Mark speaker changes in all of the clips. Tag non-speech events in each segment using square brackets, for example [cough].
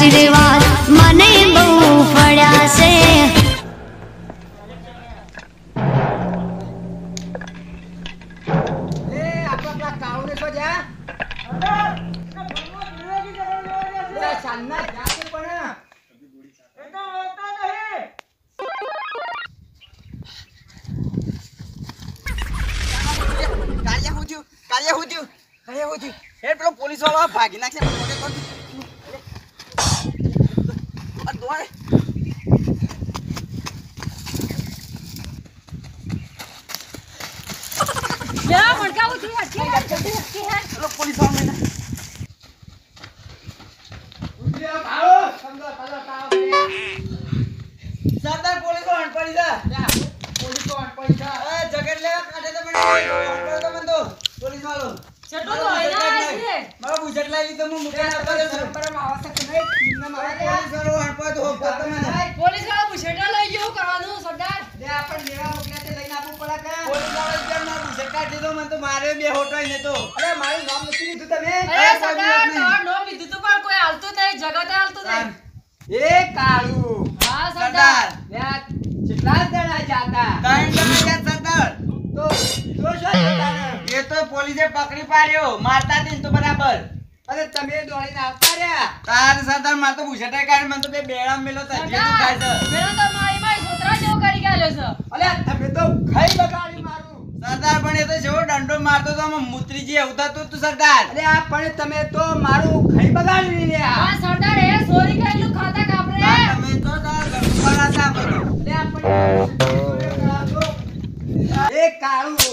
Speaker 1: આશીર્વાદ મને બહુ પડ્યા છે.
Speaker 2: કાલિયા હું થયું? કાલે હું થયું? કાલે હું થયું? હેડ પેલો પોલીસ વાળો ભાગી નાખશે. દોડ.
Speaker 3: જા ભડકાવું છું હટકે હેડ, જલ્દી હેડ.
Speaker 2: પેલો પોલીસ વાળો મને.
Speaker 4: ઉઠ્યો સમજો, ચાલો, કાળો ભાઈ.
Speaker 2: સરદાર પોલીસ વાળો હંડ પડી જા.
Speaker 4: જા, પોલીસો અનપઢ છે.
Speaker 2: એ જગત લેવા કાઢે તો મને પડ્યો તો તો. પોલીસ વાળો
Speaker 3: છેટો તો અહીંયા છે.
Speaker 2: મારો બુજેટ લઈ લીધો હું મૂકીને આપવા દઉં છું.
Speaker 4: પરમ આવશ્યક નહીં, નિમ્ન
Speaker 2: મારો પોલીસ વાળો હંડ તો હોપતો તો
Speaker 3: પોલીસવાળા બુશેટા લઈ ગયો કરવાનું સરદાર
Speaker 4: લે, આપણને લેવા મોકલ્યા તે લઈને આપવું પડે કાં?
Speaker 2: પોલીસ વાળો કેમ મારો બુજેટ દીધો મને તો મારે બે હોટો ને તો
Speaker 4: અરે, મારું નામ નથી લીધું તમે
Speaker 3: અરે
Speaker 2: અરે,
Speaker 3: સરદાર
Speaker 2: કોઈ દિવસ નહીં.
Speaker 3: તમારું નામ લીધું તું પણ કોઈ હાલતું નહીં જગતે હાલતું નહીં
Speaker 4: એ કાળુ
Speaker 3: હા
Speaker 2: સરદાર
Speaker 3: સરદાર
Speaker 4: લે, આ કેટલા જણા જાતા
Speaker 2: ત્રણ જણા ગયા સરદાર
Speaker 4: તો તો શું જતા
Speaker 2: એ તો પોલીસે પકડી પાડ્યો. મારતા હતી તો બરાબર.
Speaker 4: અરે તમે દોડીને આવતા રહ્યા?
Speaker 2: તાર સરદારમાં તો બુજેટા કાઢી મને તો બે બેડા મેલો તો જે તું ખાય છે.
Speaker 3: મેલો તો મારી મારી છોકરા જેવો કરી ગયો છે.
Speaker 4: અરે તમે તો ખાઈ બગાડી મારું.
Speaker 2: સરદાર પણ એ તો જેવો દંડો મારતો તો આમાં મૂત્રીજી એવું થતું હતું સરદાર.
Speaker 4: અરે આ પણ તમે તો મારું ખાઈ બગાડી રહ્યા.
Speaker 3: હા સરદાર એ સોરી કરેલું ખાતા કાપરે.
Speaker 2: આ તમે તો તાર ગળું હતા
Speaker 4: અરે આ પણ એ કાળુ.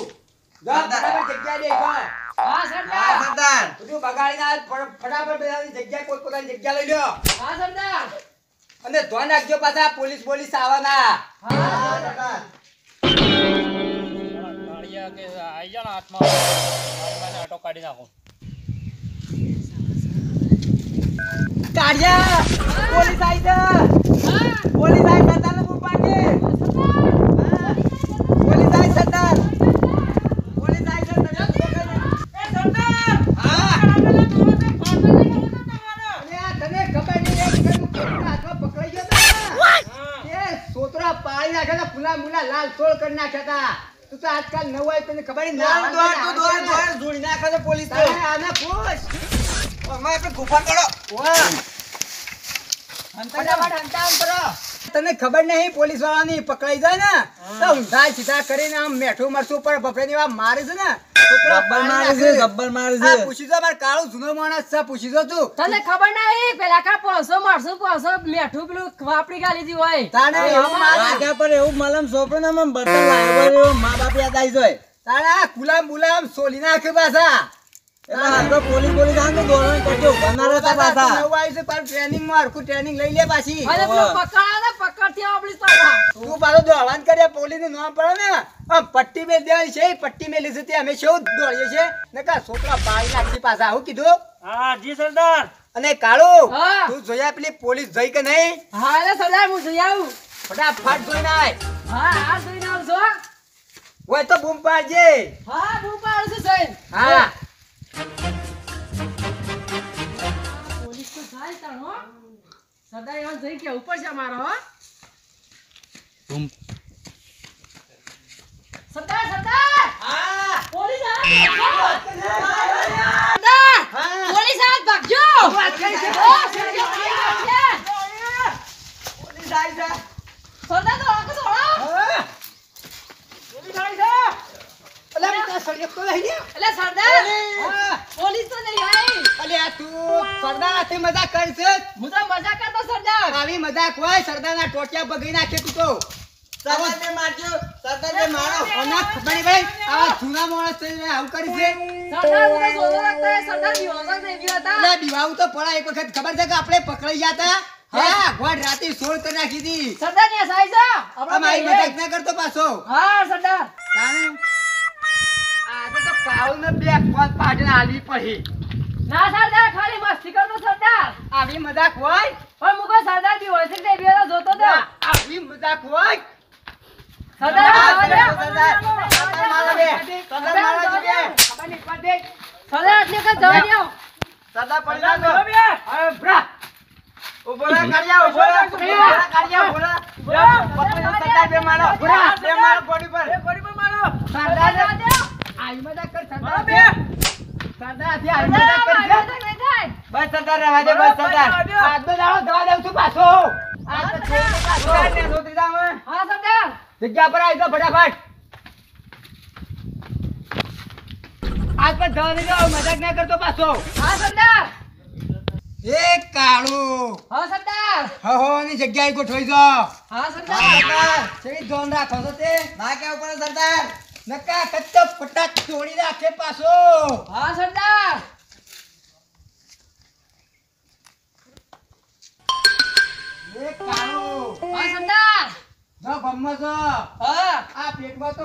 Speaker 4: જગ્યા દે જા
Speaker 3: હા
Speaker 2: હા
Speaker 3: સરદાર.
Speaker 2: સરદાર
Speaker 4: બધું બગાડીને આ ફટાફટ બધાની જગ્યા કોઈ પોતાની જગ્યા લઈ લ્યો.
Speaker 3: હા સરદાર.
Speaker 4: અને ધ્યાન રાખજો પાછા પોલીસ પોલીસ આવવાના.
Speaker 3: હા
Speaker 2: સરદાર.
Speaker 5: કે આઈ જા હાથમાં. મારી આટો કાઢી નાખો.
Speaker 2: કાઢ્યા. પોલીસ આવી છે
Speaker 3: હા
Speaker 2: પોલીસ આવી સરદાર ને પાડે પોલીસ આવી સરદાર પોલીસ આવી સરદાર હા
Speaker 4: અને આ તને ખબર નહીં એક પેલું પોલીસના હાથમાં પકડાઈ ગયો તો ને? એ સોતરા પાડી નાખ્યા હતા, ફૂલા મૂલા લાલ સોળ કરી નાખ્યા હતા. તું તો આજકાલ નવો આવ્યું, તને ખબર
Speaker 2: દોડ
Speaker 4: દોર
Speaker 2: તું
Speaker 4: ને?
Speaker 2: દોડ જોડી નાખે છે પોલીસ તો
Speaker 4: આને પૂછ.
Speaker 2: અમે આપણે ગુફા કરો
Speaker 4: વાહ.
Speaker 2: અંતર
Speaker 4: હંતામ કરો. તને ખબર નહીં પોલીસ વાળાની પકડાઈ જાય ને તો ઊંધા સીધા કરીને આમ મેઠું મરચું પર બફરેની ની મારે છે ને
Speaker 2: ગબ્બર મારે છે ગબ્બર મારે છે.
Speaker 4: પૂછી જો મારે કાળો જૂનો માણસ છે પૂછી જો તું.
Speaker 3: તને ખબર નહીં પેલા કા પાંચસો મારસો પાંચસો મેઠું પેલું વાપરી ગાલી દી હોય.
Speaker 4: તાણે એવું મારે.
Speaker 2: પર એવું મલમ સોંપડો ને આમ બર્તન લાવ્યો મા બાપ યાદ આવી જાય.
Speaker 4: તાણે ગુલામ ગુલામ સોલી નાખે પાછા.
Speaker 2: એટલે હાલ તો પોલીસ પોલીસ આમ તો દોડવાનું કરજો બનારો
Speaker 4: પાછા
Speaker 2: પાછા.
Speaker 4: નવું આવ્યું છે પાછું ટ્રેનિંગમાં હરખું ટ્રેનિંગ લઈ લે પાછી.
Speaker 3: પકડા ને આપણી પાછા
Speaker 4: તું પાછો દોડવાન કર્યા પોલીસનું નામ પડે ને આમ પટ્ટી મેલ દેવાની છે પટ્ટી મેલી છે તે અમે શું દોડીએ છે નકા છોકરા પાડી નાખી પાછા આવું કીધું?
Speaker 5: હા જી સરદાર.
Speaker 4: અને કાળુ તું જોયા પેલી પોલીસ જઈ કે નહીં?
Speaker 3: હા એટલે સરદાર હું જઈ આવું.
Speaker 4: ફટાફટ જોઈને આય.
Speaker 3: હા હા જોઈને આવજો.
Speaker 4: હોય તો બૂમ પાડજે.
Speaker 3: હા હું પાડું છું
Speaker 4: હા.
Speaker 3: પોલીસ તો જાય તાણ હો. સરદાર જઈ કે ઉપર છે મારો હો. સરદાર સરદાર
Speaker 4: હા.
Speaker 3: પોલીસ આવે સરદાર પોલીસ આવે ભાગજો!
Speaker 4: પોલીસ આવી જા
Speaker 3: સરદાર તો આખો દોડો
Speaker 4: પોલીસ આવી જા અલે બેટા, સળિયો તો લઈ લે.
Speaker 3: અલે સરદાર!
Speaker 4: હા.
Speaker 3: પોલીસ તો નહીં આવી.
Speaker 4: આ તું સરદાર હાથે મજાક કરશે
Speaker 3: હું તો મજા કરતો સરદાર!
Speaker 4: આવી મજાક હોય સરદારના ટોટિયા બગડી નાખે તું તો.
Speaker 2: સરદાર ને મારજો સરદાર ને મારો.
Speaker 4: અના ખબર ભાઈ આવા જૂના માણસ થઈને આવું કરી છે.
Speaker 3: સરદાર મને જોતો લાગતો એ સરદાર થઈ ગયો હતા
Speaker 4: અલા, બીવાવું તો પડા એક વખત ખબર છે કે આપણે પકડાઈ ગયા હતા? હા? ગોળ રાતે સોળ કરી નાખી હતી.
Speaker 3: સરદાર ને સાઈ જા આપણે
Speaker 4: મારી મજાક ના કરતો પાછો.
Speaker 3: હા સરદાર.
Speaker 4: તાણે આજે તો કાળુને બે ફોન પાડીને આલવી પડી
Speaker 3: ના સરદાર ખાલી મસ્તી કરતો સરદાર.
Speaker 4: આવી મજાક હોય?
Speaker 3: પણ મુકો સરદાર દિવસે તે બે જોતો તો.
Speaker 4: આવી મજાક હોય?
Speaker 2: બસ સરદાર રહેવા દે, બસ સરદાર.
Speaker 4: આજનો દાડો દવા દઉં છું પાછો. આ તો છોડીને પાછો.
Speaker 2: સરદારને સોતરી જાઓ, હવે.
Speaker 3: હા સરદાર
Speaker 4: જગ્યા પર આવી ફટાફટ. આજ પણ જવા દેજો મજાક ના કરતો પાછો.
Speaker 3: હા સરદાર.
Speaker 4: એ કાળુ.
Speaker 3: હા સરદાર.
Speaker 4: ની જગ્યાએ ગોઠવાઈ જાઓ
Speaker 3: હા સરદાર.
Speaker 4: ધોન રાખો છો તે?
Speaker 2: ના કેવું પડે, સરદાર.
Speaker 4: નકા કચ્ચો પટાક તોડી રાખે પાછો.
Speaker 3: હા સરદાર.
Speaker 4: એ કાળું.
Speaker 3: હા સરદાર.
Speaker 4: છો?
Speaker 3: હા.
Speaker 4: આ પેટમાં તો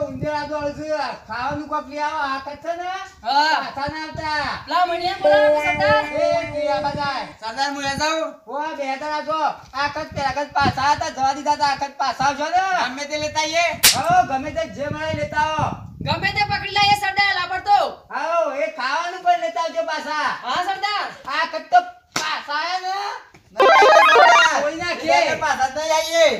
Speaker 4: દોડ છે. ખાવાનું કોક લઈ આવો આ કચ્છ છે ને?
Speaker 3: હા.
Speaker 4: પાછા ના આવતા.
Speaker 3: પેલા મણિયા બોલાવો સરદાર.
Speaker 4: એ કઈ આ બધા.
Speaker 2: સરદાર, હું એ જાઉં.
Speaker 4: ઓ બે જણા છો આ કચ્છ પેલા કચ્છ પાછા હતા જવા દીધા હતા આ કચ્છ પાછા આવશો ને.
Speaker 2: ગમે તે લેતા આવીએ.
Speaker 4: હો ગમે તે જે મળે લેતા આવો.
Speaker 3: ગમે તે પકડી લઈએ સરદાર લાપડતો
Speaker 4: આવો એ ખાવાનું પણ લેતા આવજો પાછા.
Speaker 3: હા સરદાર.
Speaker 4: આ કચ્છ તો પાછા આયા ને. કોઈ ના
Speaker 2: કે. પાછા તો નહીં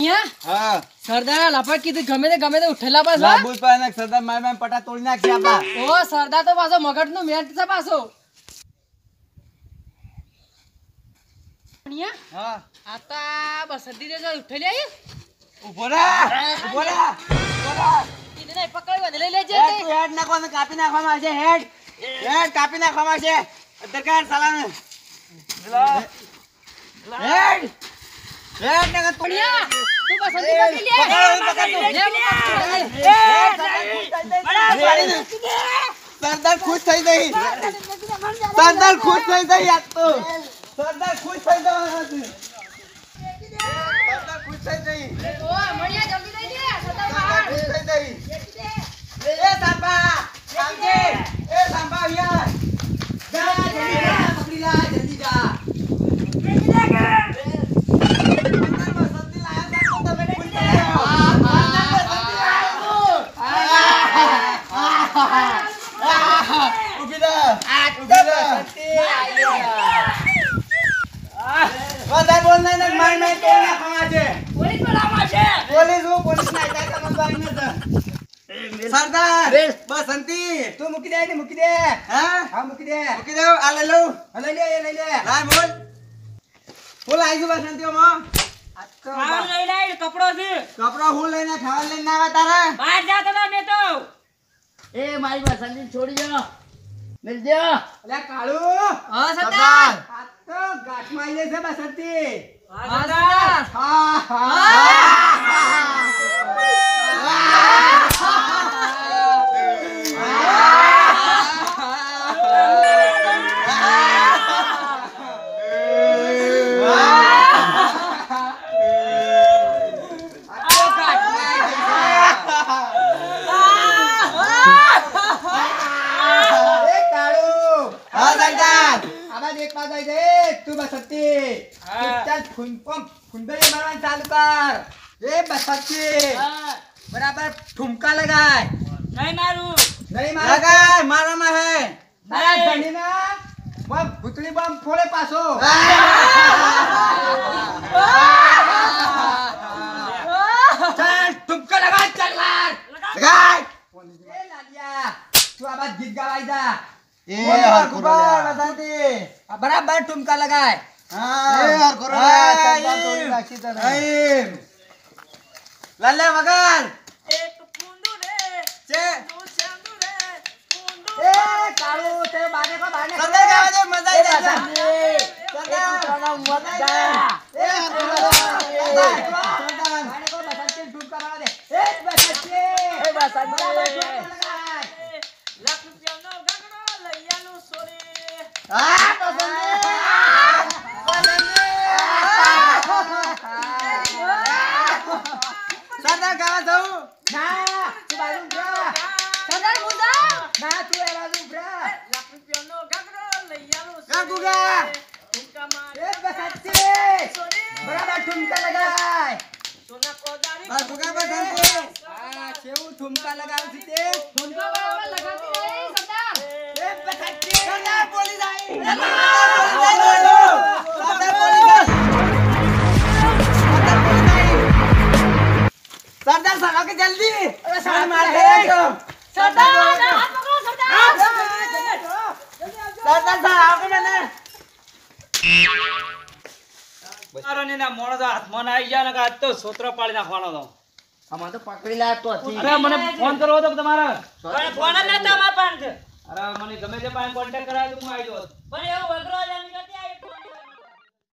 Speaker 2: હા.
Speaker 3: સરદાર લાપડ કીધું ગમે તે ગમે તે ઉઠેલા પાછો.
Speaker 2: લાંબુ જ સરદાર મારી મારી પટા તોડી નાખશે આપણા.
Speaker 3: ઓ સરદાર તો પાછો મગજનું મેટ છે પાછો.
Speaker 2: હા.
Speaker 3: આ તા બસ સદી દે ઉઠેલી આવી
Speaker 2: ઊભો રહે, ઊભો રહે, ઊભો રહે.
Speaker 3: કીધું પકડવા લઈ લેજે
Speaker 2: હેડ તું. કાપી નાખવામાં આવશે હેડ. હેડ કાપી નાખવામાં આવશે. દરકાર સાલાને. હેડ. સરદાર ખુશ થઈ ગઈ સરદાર ખુશ થઈ ગઈ આજ તો. સરદાર ખુશ થઈ જવાના છે. ખુશ થઈ ગઈ
Speaker 3: સરદાર
Speaker 2: ખુશ થઈ ગઈ એ સાંભા એ સાંભા, અહીંયા
Speaker 4: જા જલ્દી જા પકડી લા જલ્દી જા
Speaker 2: અંદરમાં સબ્જી લાયા તા તો તમે ખુશ થઈ ગયા. ઊભી રહે. ઊભી રહે. ને મારી મારી તોડી નાખવામાં આવશે.
Speaker 3: પોલીસ બોલાવવા છે.
Speaker 2: પોલીસ હું પોલીસ ના આયતા કામ આવીને તો. સરદાર બસંતી
Speaker 4: તું મૂકી દે ને મૂકી દે.
Speaker 2: હા?
Speaker 4: હા મૂકી દે.
Speaker 2: મૂકી દઉં? આ લઈ લઉં?
Speaker 4: લઈ લે લઈ લે.
Speaker 2: લાય બોલ. બોલ આવી ગયું બસંતી ઓમાં
Speaker 4: આ તો
Speaker 3: લઈ લે કપડો છે.
Speaker 2: કપડો હું લઈને ખાવા લઈને ના આવે
Speaker 3: બહાર જા તમે મેં તો.
Speaker 1: એ મારી પસંદગી છોડી દો. મિલ દો.
Speaker 4: અલ્યા કાળુ.
Speaker 3: હા
Speaker 2: સરદાર.
Speaker 4: આ તો ગાંઠમાં આવી છે બસંતી
Speaker 3: હા સરદાર
Speaker 4: હા હા આ તો ગાંઠમાં આવી જાય છે. એ કાળું
Speaker 2: હા સરદાર
Speaker 4: આમાં એક બાજુ આવી જાય તું બસંતી પંપ ફૂંદરી મારવાનું ચાલુ કર એ બસંતી બરાબર ઠુમકા લગાય.
Speaker 3: નહીં મારું.
Speaker 4: નહીં માર.
Speaker 2: લગાય મારામાં હે.
Speaker 4: તારા ધણીના બમ ભૂતળી બમ ફોડે પાછો. [laughs] ચાલ ઠુમકા લગા ચાલ
Speaker 2: લગાય.
Speaker 4: એ લાલિયા તું આ બાદ ગીત ગાવાઈ જા.
Speaker 2: એ હરખુબર બસંતી
Speaker 4: આ બરાબર ઠુમકા લગાય.
Speaker 2: હા.
Speaker 4: એ હરખું રે.
Speaker 2: હા,
Speaker 4: સરદાર
Speaker 2: એમ.
Speaker 4: તોડી નાખી તને.
Speaker 2: એમ. લાલે વગર
Speaker 3: એક પૂંડું રે
Speaker 2: છે.
Speaker 3: તું ચાંદુ રે પૂંડું
Speaker 4: એ કાળુ તે બાને કો બાને
Speaker 2: સરદાર ગાવા દે મજા
Speaker 4: એ
Speaker 2: આવી જાય.
Speaker 4: બસંતી
Speaker 2: સરદાર.
Speaker 4: એ બાને કો બસંતી ઠુમકા મારવા દે એ બસંતી એ બસંતી બરાબર ઠુમકા લગાય
Speaker 3: લાખ રૂપિયાનો ગગડો લૈયાનું સોરી.
Speaker 2: હા પસંદ સરદાર ગાવા જવું
Speaker 4: ના તું બાજુ ઉભરા
Speaker 3: સરદાર મુંડા
Speaker 4: ના તું એ બાજુ ઉભરા
Speaker 3: લાખ રૂપિયાનો ગગડો લૈયાનું
Speaker 2: ગા ગુગા.
Speaker 3: ઠુમકા માર
Speaker 4: એ બસંતી
Speaker 3: સોરી
Speaker 4: બરાબર ઠુમકા લગાય
Speaker 3: સોના કોદારી
Speaker 2: હા, ગુગા બસંતી
Speaker 4: આ કેવું ઠુમકા લગાવું છું તે
Speaker 3: ઠુમકા सरदार। લગાવતી રહી सरदार
Speaker 4: એ બસંતી
Speaker 2: સરદાર સાલો કે જલ્દી
Speaker 4: સરદાર
Speaker 2: માર
Speaker 4: હે.
Speaker 2: સરદાર સરદાર સાલો કે મને
Speaker 5: મારો ને ના મોણો તો હાથમાં ના આવી જાય ને કે આજ તો સોત્ર પાડી નાખવાનો તો
Speaker 4: આમાં તો પકડી લાવતો હતી
Speaker 5: અરે મને ફોન કરવો તો તમારા?
Speaker 3: પણ ફોન જ નતો અમારા પાસે.
Speaker 5: અરે મને ગમે તે પાસે કોન્ટેક્ટ કરાય તો હું આવી ગયો
Speaker 3: પણ એવું વગરો જ એમ કે